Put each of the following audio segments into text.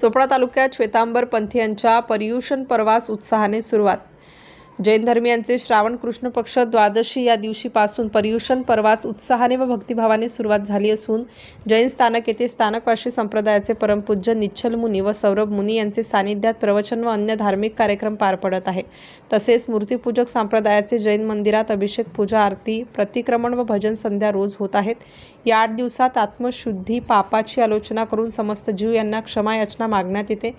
चोपडा तालुक्यात श्वेतांबर पंथीयांच्या पर्युषण पर्वास उत्साहाने सुरुवात. जैन धर्मियांचे श्रावण कृष्ण पक्ष द्वादशी या दिवशीपासून पर्युषण पर्वात उत्साहाने व भक्तिभावाने सुरुवात झाली असून जैन स्थानक येथे स्थानकवासी संप्रदायाचे परमपूज्य निच्छल मुनी व सौरभ मुनी यांचे सानिध्यात प्रवचन व अन्य धार्मिक कार्यक्रम पार पडत आहे. तसेच मूर्तीपूजक संप्रदायाचे जैन मंदिरात अभिषेक पूजा आरती प्रतिक्रमण व भजन संध्या रोज होत आहेत. या आठ दिवसात आत्मशुद्धी पापाची आलोचना करून समस्त जीव यांना क्षमा याचना मागण्यात येते.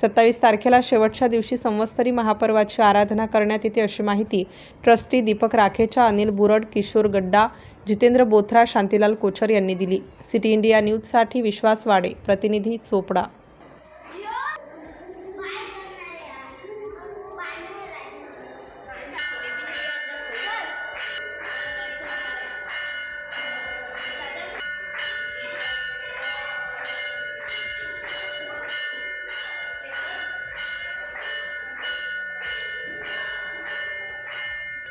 सत्तावीस तारखेला शेवटच्या दिवशी संवत्सरी महापर्वाची आराधना करण्यात येते अशी माहिती ट्रस्टी दीपक राखेच्या अनिल बुरड किशोर गड्डा जितेंद्र बोथरा शांतीलाल कोचर यांनी दिली. सिटी इंडिया न्यूजसाठी विश्वास वाडे प्रतिनिधी चोपडा.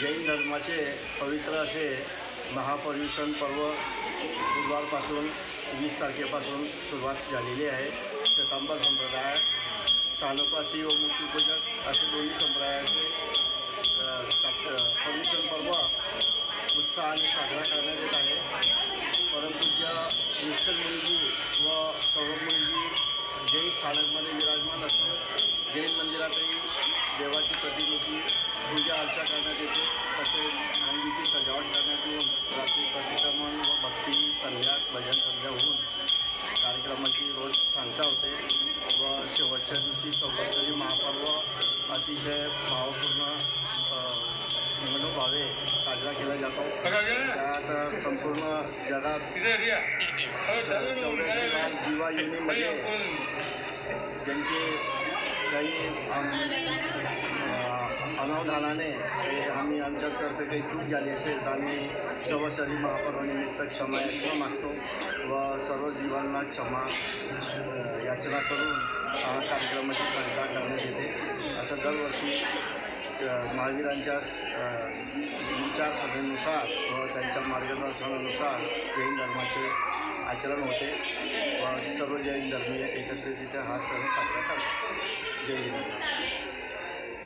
जैन धर्माचे पवित्र असे महापर्युषण पर्व बुधवारपासून वीस तारखेपासून सुरुवात झालेली आहे. शतांबर संप्रदाय स्थानकवासी व मूर्तीपूजक असे दोन्ही संप्रदायाचे पर्युषण पर्व उत्साहाने साजरा करण्यात येत आहे. परमपूज्य विठ्ठल मुलगी व सौरभ मुलगी जैन स्थानकमध्ये विराजमान असून जैन मंदिरातही देवाची प्रतिमेची पूजा अर्चा करण्यात येते. तसेच अंगीची सजावट करण्यात येऊन रात्री प्रतिक्रमण व भक्ती संध्या भजन संध्या होऊन कार्यक्रमाची रोज सांगता होते व शेवटच्या दिवशी संवत्सरी महापर्व अतिशय भावपूर्ण अ, मनोभावे साजरा केला जातो. त्यात संपूर्ण जगात चौऱ्याऐंशी लाख जीवा युनिमध्ये ज्यांचे काही अनावधानाने आम्ही आमच्यातर्फे काही चूक झाली असेल तर आम्ही शरीर महापर्वानिमित्त क्षमा याचना मागतो व सर्व जीवांना क्षमा याचना करून हा कार्यक्रमाची सांगता करण्यात येते. असं दरवर्षी महावीरांच्या विचार सभेनुसार व त्यांच्या मार्गदर्शनानुसार जैन धर्माचे आचरण होते व सर्व जैन धर्मीय एकत्रितरित्या हा सण साजरा करतात. जय हिंद.